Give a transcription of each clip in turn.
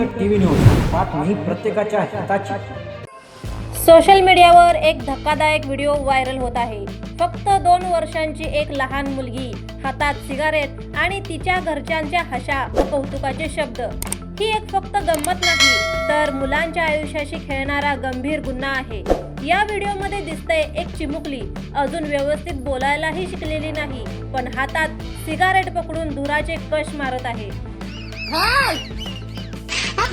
News बातमी प्रत्येकाच्या हिताची. Social मीडियावर एक धक्कादायक व्हिडिओ व्हायरल होत आहे. फक्त दोन वर्षांची एक लहान मुलगी हातात सिगारेट आणि तिच्या घरच्यांच्या हशा व कौतुकाचे शब्द. ही एक फक्त गंमत नाही तर मुलांच्या आयुष्याशी खेळणारा गंभीर गुन्हा आहे. या व्हिडिओमध्ये दिसतंय एक चिमुकली. अजून व्यवस्थित बोलायलाही शिकलेली नाही पण हातात सिगारेट पकडून धुराचे कश मारत आहे.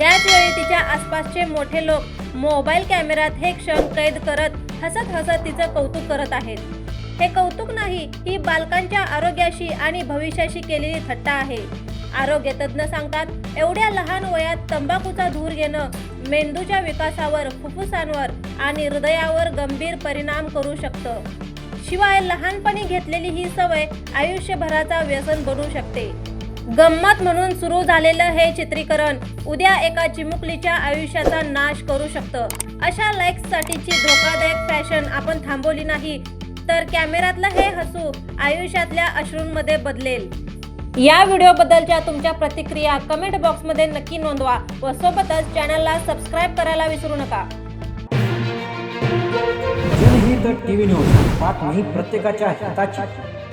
वेळी तिच्या आसपासचे मोठे लोक मोबाईल कॅमेऱ्यात हे क्षण कैद करत हसत हसत तिचं कौतुक करत आहेत. हे कौतुक नाही ही बालकांच्या आरोग्याशी आणि भविष्याशी केलेली थट्टा आहे. आरोग्य तज्ज्ञ सांगतात एवढ्या लहान वयात तंबाखूचा धूर घेणं मेंदूच्या विकासावर फुफ्फुसांवर आणि हृदयावर गंभीर परिणाम करू शकतं. शिवाय लहानपणी घेतलेली ही सवय आयुष्यभराचा व्यसन बनू शकते. गंमत म्हणून सुरू झालेलं हे चित्रीकरण उद्या एका चिमुकलीच्या आयुष्याचा नाश करू शकतं. अशा लाईक्ससाठीची धोकादायक फॅशन आपण थांबवली नाही तर कॅमेऱ्यातलं हे हसू आयुष्यातल्या अश्रूंमध्ये बदलेल. या व्हिडिओबद्दलच्या तुमच्या प्रतिक्रिया कमेंट बॉक्समध्ये नक्की नोंदवा व सोबतच चॅनलला सबस्क्राईब करायला विसरू नका. जनहित टीव्ही न्यूज बातमी प्रत्येकाच्या हिताची.